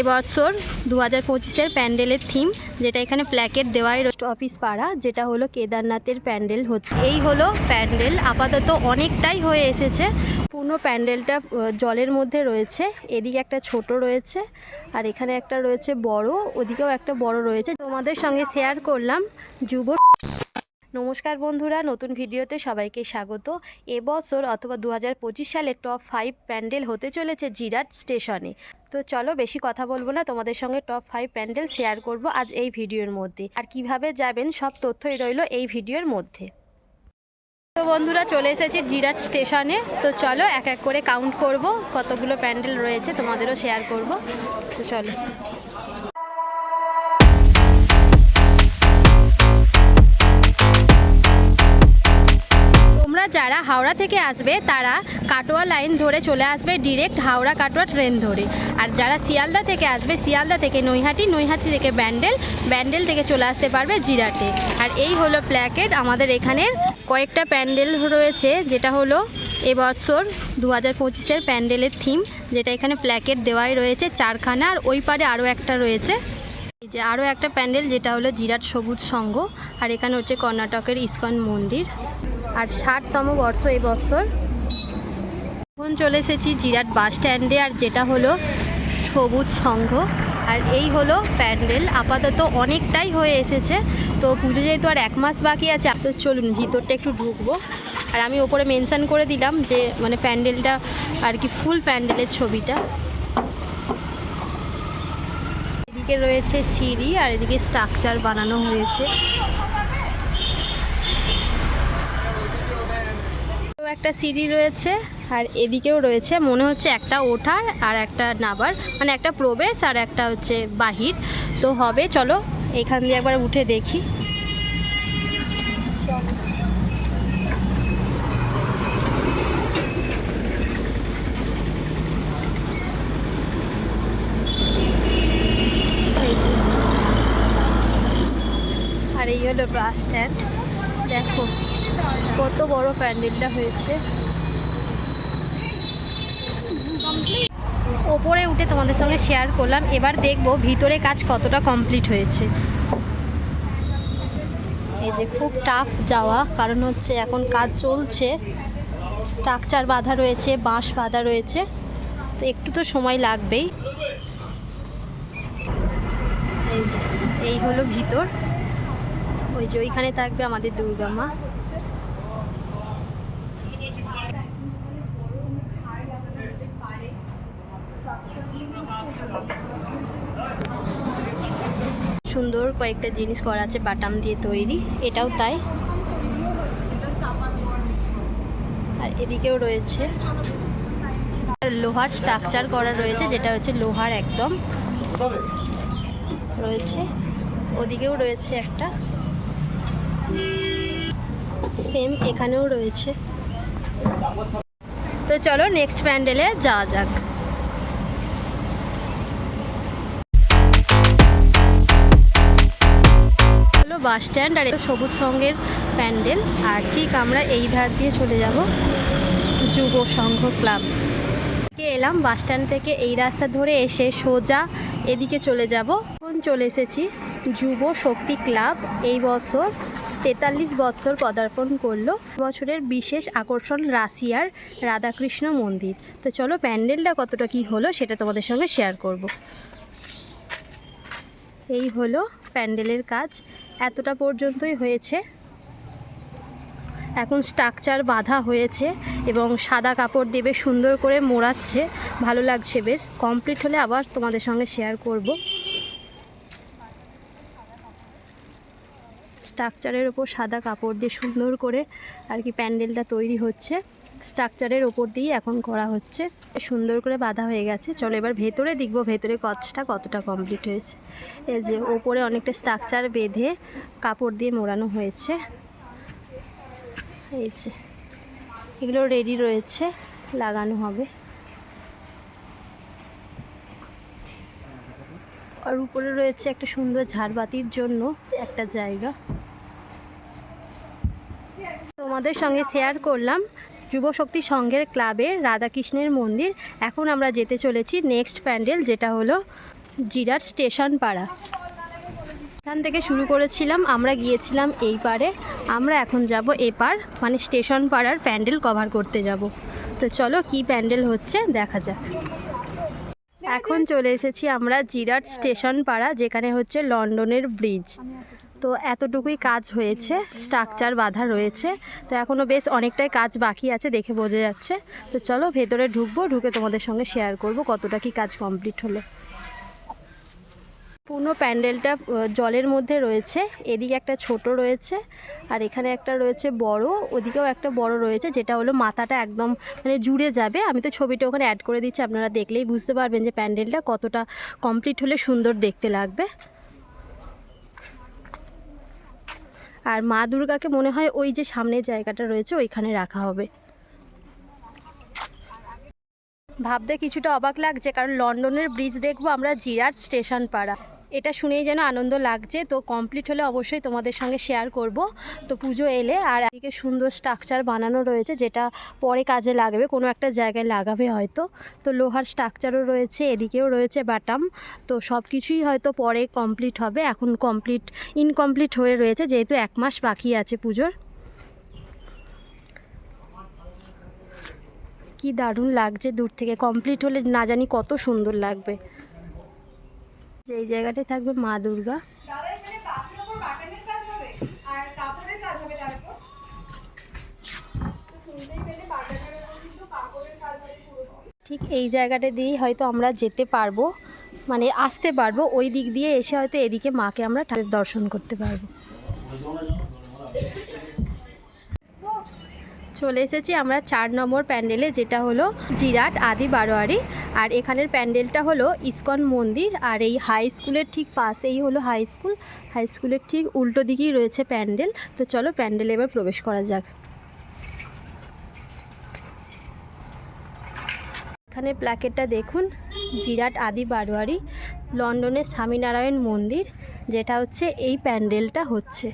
এবছর দু হাজার পঁচিশের প্যান্ডেলের থিম যেটা এখানে প্ল্যাকেট দেওয়াই রয়েছে। অফিস পাড়া যেটা হলো কেদারনাথের প্যান্ডেল হচ্ছে। এই হলো প্যান্ডেল আপাতত অনেকটাই হয়ে এসেছে। পূর্ণ প্যান্ডেলটা জলের মধ্যে রয়েছে এদিকে একটা ছোট রয়েছে আর এখানে একটা রয়েছে বড় ওদিকেও একটা বড় রয়েছে। তোমাদের সঙ্গে শেয়ার করলাম যুব নমস্কার বন্ধুরা নতুন ভিডিওতে সবাইকে স্বাগত। এবছর অথবা দু হাজার পঁচিশ সালে টপ ফাইভ প্যান্ডেল হতে চলেছে জিরাট স্টেশনে। তো চলো বেশি কথা বলব না, তোমাদের সঙ্গে টপ ফাইভ প্যান্ডেল শেয়ার করব আজ এই ভিডিওর মধ্যে। আর কীভাবে যাবেন, সব তথ্যই রইল এই ভিডিওর মধ্যে। তো বন্ধুরা, চলে এসেছি জিরাট স্টেশনে। তো চলো এক এক করে কাউন্ট করব, কতগুলো প্যান্ডেল রয়েছে তোমাদেরও শেয়ার করব। তো চলো। যারা হাওড়া থেকে আসবে, তারা কাটোয়া লাইন ধরে চলে আসবে ডিরেক্ট হাওড়া কাটোয়া ট্রেন ধরে। আর যারা শিয়ালদা থেকে আসবে, শিয়ালদা থেকে নৈহাটি নৈহাটি থেকে ব্যান্ডেল ব্যান্ডেল থেকে চলে আসতে পারবে জিরাটে। আর এই হলো প্ল্যাকেট, আমাদের এখানের কয়েকটা প্যান্ডেল রয়েছে, যেটা হলো এবছর দু হাজার পঁচিশের প্যান্ডেলের থিম যেটা এখানে প্ল্যাকেট দেওয়াই রয়েছে চারখানা। আর ওই পারে আরও একটা রয়েছে, এই যে আরও একটা প্যান্ডেল, যেটা হলো জিরাট সবুজ সংঘ। আর এখানে হচ্ছে কর্ণাটকের ইস্কন মন্দির। আর ষাটতম বর্ষ এই বছর। এখন চলে এসেছি জিরাট বাস স্ট্যান্ডে, আর যেটা হলো সবুজ সংঘ, আর এই হলো প্যান্ডেল। আপাতত অনেকটাই হয়ে এসেছে, তো পুজো যেহেতু আর এক মাস বাকি আছে, তো চলুন ভিতরটা একটু ঢুকবো। আর আমি ওপরে মেনশান করে দিলাম যে মানে প্যান্ডেলটা আর কি ফুল প্যান্ডেলের ছবিটা। এদিকে রয়েছে সিঁড়ি, আর এদিকে স্ট্রাকচার বানানো হয়েছে। একটা সিঁড়ি রয়েছে আর এদিকেও রয়েছে, মনে হচ্ছে একটা ওঠার আর একটা নাবার মানে একটা প্রবেশ আর একটা হচ্ছে বাহির। তো হবে, চলো এখান দিয়ে একবার উঠে দেখি। আর এই হলো বাস স্ট্যান্ড, দেখো। কত বড় প্যান্ডেলটা হয়েছে। ওপরে উঠে তোমাদের সঙ্গে শেয়ার করলাম। এবার দেখব ভিতরে কাজ কতটা কমপ্লিট হয়েছে। এই যে খুব টাফ যাওয়া, কারণ হচ্ছে এখন কাজ চলছে। স্ট্রাকচার বাঁধা রয়েছে, বাঁশ বাঁধা রয়েছে। তো একটু তো সময় লাগবেই। এই যে, এই হলো ভিতর। ওই যে ওইখানে থাকবে আমাদের দুর্গা মা। সুন্দর কয়েকটা জিনিস করা আছে, বাটাম দিয়ে তৈরি। এটাও তাই। আর এদিকেও রয়েছে। লোহার স্ট্রাকচার করা রয়েছে, যেটা হচ্ছে লোহার একদম। রয়েছে। ওদিকেও রয়েছে একটা। সেম এখানেও রয়েছে। তো চলো নেক্সট প্যান্ডেলে যাওয়া যাক। বাস স্ট্যান্ড আর সবুজ সঙ্গের প্যান্ডেল। আর ঠিক আমরা এই ধার দিয়ে চলে যাব যুব সংঘ ক্লাব। এলাম? বাস স্ট্যান্ড থেকে এই রাস্তা ধরে এসে সোজা এদিকে চলে যাব। এখন চলে এসেছি যুব শক্তি ক্লাব। এই বছর তেতাল্লিশ বছর পদার্পণ করল। বছরের বিশেষ আকর্ষণ রাশিয়ার রাধাকৃষ্ণ মন্দির। তো চলো প্যান্ডেলটা কতটা কি হলো সেটা তোমাদের সঙ্গে শেয়ার করব। এই হলো প্যান্ডেলের কাজ। এতটা পর্যন্তই হয়েছে। এখন স্ট্রাকচার বাঁধা হয়েছে এবং সাদা কাপড় দেবে সুন্দর করে মোড়াচ্ছে। ভালো লাগছে বেশ। কমপ্লিট হলে আবার তোমাদের সঙ্গে শেয়ার করব। স্ট্রাকচারের ওপর সাদা কাপড় দিয়ে সুন্দর করে আর কি প্যান্ডেলটা তৈরি হচ্ছে। স্ট্রাকচারের ওপর দিয়ে এখন করা হচ্ছে। সুন্দর করে বাঁধা হয়ে গেছে। চলো এবার ভেতরে দেখব, ভেতরে কচটা কতটা কমপ্লিট হয়েছে। এই যে ওপরে অনেকটা স্ট্রাকচার বেঁধে কাপড় দিয়ে মোড়ানো হয়েছে। এই যে, এগুলো রেডি রয়েছে, লাগানো হবে। আর উপরে রয়েছে একটা সুন্দর ঝাড়বাতির জন্য একটা জায়গা। তোমাদের সঙ্গে শেয়ার করলাম যুবশক্তি সংঘের ক্লাবের রাধাকৃষ্ণের মন্দির। এখন আমরা যেতে চলেছি নেক্সট প্যান্ডেল, যেটা হলো জিরার স্টেশন পাড়া। এখান থেকে শুরু করেছিলাম, আমরা গিয়েছিলাম এই পারে আমরা এখন যাব এপার মানে স্টেশন পাড়ার প্যান্ডেল কভার করতে যাব। তো চলো কি প্যান্ডেল হচ্ছে দেখা যাক। এখন চলে এসেছি আমরা জিরাট স্টেশন পাড়া, যেখানে হচ্ছে লন্ডনের ব্রিজ। তো এতটুকুই কাজ হয়েছে স্ট্রাকচার বাঁধা রয়েছে, তো এখনও বেশ অনেকটাই কাজ বাকি আছে দেখে বোঝা যাচ্ছে। তো চলো ভেতরে ঢুকবো, ঢুকে তোমাদের সঙ্গে শেয়ার করব কতটা কি কাজ কমপ্লিট হলো। পুরো প্যান্ডেলটা জলের মধ্যে রয়েছে, এদিকে একটা ছোট রয়েছে, আর এখানে একটা রয়েছে বড়, ওদিকেও একটা বড় রয়েছে, যেটা হলো মাথাটা একদম মানে জুড়ে যাবে। আমি তো ছবিটা ওখানে অ্যাড করে দিচ্ছি, আপনারা দেখলেই বুঝতে পারবেন যে প্যান্ডেলটা কতটা কমপ্লিট হলে সুন্দর দেখতে লাগবে। আর মা দুর্গাকে মনে হয় ওই যে সামনের জায়গাটা রয়েছে, ওইখানে রাখা হবে। ভাবতে কিছুটা অবাক লাগছে, কারণ লন্ডনের ব্রিজ দেখব আমরা জিরার স্টেশন পাড়া। এটা শুনেই যেন আনন্দ লাগছে। তো কমপ্লিট হলে অবশ্যই তোমাদের সঙ্গে শেয়ার করব। তো পুজো এলে আর এদিকে সুন্দর স্ট্রাকচার বানানো রয়েছে, যেটা পরে কাজে লাগবে। কোনো একটা জায়গায় লাগাবে হয়তো। তো লোহার স্ট্রাকচারও রয়েছে, এদিকেও রয়েছে বাটাম তো সব কিছুই হয়তো পরে কমপ্লিট হবে। এখন কমপ্লিট ইনকমপ্লিট হয়ে রয়েছে, যেহেতু এক মাস বাকি আছে পুজোর। কি দারুণ লাগছে দূর থেকে। কমপ্লিট হলে না জানি কত সুন্দর লাগবে। যে এই জায়গাটায় থাকবে মা দুর্গা। ঠিক এই জায়গাটা দিয়েই হয়তো আমরা যেতে পারব মানে আসতে পারব। ওই দিক দিয়ে এসে হয়তো এদিকে মাকে আমরা ঠাকুর দর্শন করতে পারব। চলে এসেছি আমরা চার নম্বর প্যান্ডেলে, যেটা হলো জিরাট, আদি বারোয়ারি। আর এখানের প্যান্ডেলটা হলো ইস্কন মন্দির। আর এই হাই স্কুলের ঠিক পাশেই হলো হাই স্কুল হাই স্কুলের ঠিক উল্টো দিকেই রয়েছে প্যান্ডেল। তো চলো প্যান্ডেলে এবার প্রবেশ করা যাক। এখানে প্ল্যাকেটটা দেখুন, জিরাট, আদি বারোয়ারি, লন্ডনের স্বামীনারায়ণ মন্দির, যেটা হচ্ছে এই প্যান্ডেলটা হচ্ছে।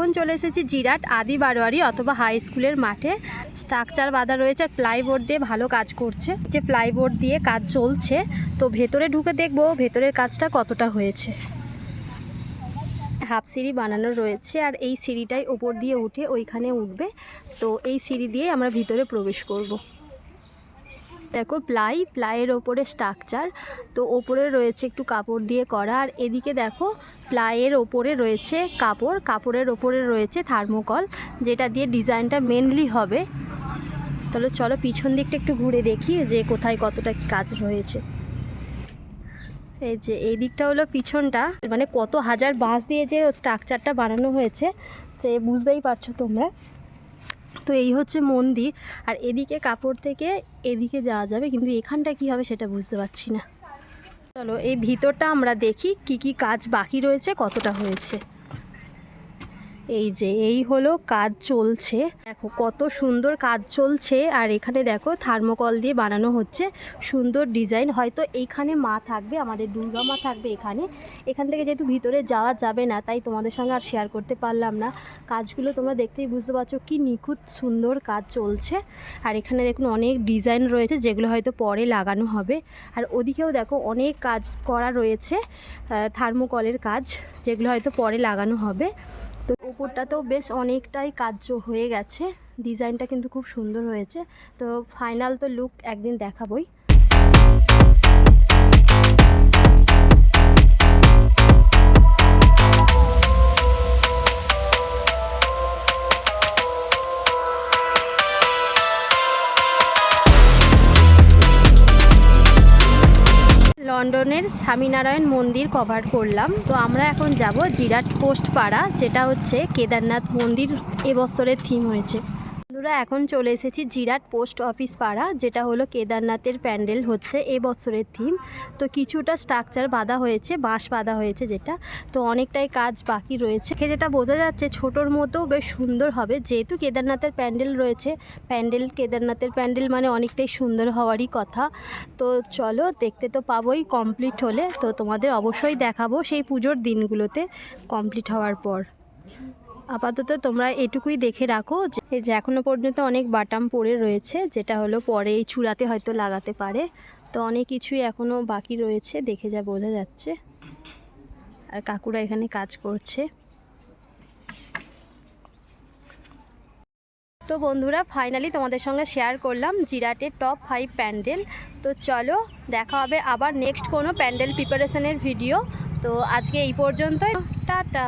এখন চলে এসেছি জিরাট আদি বারোয়ারি অথবা হাই স্কুলের মাঠে। স্ট্রাকচার বাঁধা রয়েছে আর প্লাইবোর্ড দিয়ে ভালো কাজ করছে। যে প্লাইবোর্ড দিয়ে কাজ চলছে, তো ভেতরে ঢুকে দেখব ভেতরের কাজটা কতটা হয়েছে। হাফ সিঁড়ি বানানো রয়েছে আর এই সিঁড়িটাই ওপর দিয়ে উঠে ওইখানে উঠবে। তো এই সিঁড়ি দিয়ে আমরা ভিতরে প্রবেশ করব। দেখো প্লাই, প্লাইয়ের ওপরে স্ট্রাকচার তো ওপরে রয়েছে একটু কাপড় দিয়ে করা। আর এদিকে দেখো প্লাইয়ের ওপরে রয়েছে কাপড়, কাপড়ের ওপরে রয়েছে থার্মোকল, যেটা দিয়ে ডিজাইনটা মেনলি হবে। তাহলে চলো পিছন দিকটা একটু ঘুরে দেখি যে কোথায় কতটা কাজ রয়েছে। এই যে, এই দিকটা হলো পিছনটা। মানে কত হাজার বাঁশ দিয়ে যে স্ট্রাকচারটা বানানো হয়েছে এ বুঝতেই পারছ তোমরা। তো এই হচ্ছে মন্দির। আর এদিকে কাপড় থেকে এদিকে যাওয়া যাবে, কিন্তু এখানটা কি হবে সেটা বুঝতে পারছি না। চলো এই ভিতরটা আমরা দেখি কি কি কাজ বাকি রয়েছে, কতটা হয়েছে। এই যে, এই হলো কাজ চলছে। দেখো কত সুন্দর কাজ চলছে। আর এখানে দেখো থার্মোকল দিয়ে বানানো হচ্ছে। সুন্দর ডিজাইন। হয়তো এইখানে মা থাকবে, আমাদের দুর্গা মা থাকবে এখানে। এখান থেকে যেহেতু ভিতরে যাওয়া যাবে না, তাই তোমাদের সঙ্গে আর শেয়ার করতে পারলাম না। কাজগুলো তোমরা দেখতেই বুঝতে পারছ কি নিখুঁত সুন্দর কাজ চলছে। আর এখানে দেখুন অনেক ডিজাইন রয়েছে, যেগুলো হয়তো পরে লাগানো হবে। আর ওদিকেও দেখো অনেক কাজ করা রয়েছে থার্মোকলের কাজ, যেগুলো হয়তো পরে লাগানো হবে। তো ওপরটাতেও বেশ অনেকটাই কাজ হয়ে গেছে। ডিজাইনটা কিন্তু খুব সুন্দর হয়েছে। তো ফাইনাল তো লুক একদিন দেখাবই। লন্ডনের স্বামীনারায়ণ মন্দির কভার করলাম। তো আমরা এখন যাব জিরাট পোস্ট পাড়া যেটা হচ্ছে কেদারনাথ মন্দির এবছরের থিম হয়েছে। বন্ধুরা, এখন চলে এসেছি জিরাট পোস্ট অফিস পাড়া, যেটা হলো কেদারনাথের প্যান্ডেল হচ্ছে এবছরের থিম। তো কিছুটা স্ট্রাকচার বাঁধা হয়েছে, বাঁশ বাঁধা হয়েছে যেটা। তো অনেকটাই কাজ বাকি রয়েছে। যেটা বোঝা যাচ্ছে, ছোটোর মতো বেশ সুন্দর হবে। যেহেতু কেদারনাথের প্যান্ডেল রয়েছে, প্যান্ডেল, কেদারনাথের প্যান্ডেল মানে অনেকটাই সুন্দর হওয়ারই কথা। তো চলো, দেখতে তো পাবোই কমপ্লিট হলে। তো তোমাদের অবশ্যই দেখাবো সেই পুজোর দিনগুলোতে কমপ্লিট হওয়ার পর। আপাতত তোমরা এটুকুই দেখে রাখো যে, এই যে এখনও পর্যন্ত অনেক বাটাম পড়ে রয়েছে, যেটা হলো পরে এই চূড়াতে হয়তো লাগাতে পারে। তো অনেক কিছুই এখনও বাকি রয়েছে, দেখে যা বোঝা যাচ্ছে। আর কাকুরা এখানে কাজ করছে। তো বন্ধুরা ফাইনালি তোমাদের সঙ্গে শেয়ার করলাম জিরাটের টপ ফাইভ প্যান্ডেল। তো চলো, দেখা হবে আবার নেক্সট কোনো প্যান্ডেল প্রিপারেশনের ভিডিও তো আজকে এই পর্যন্তই। টাটা।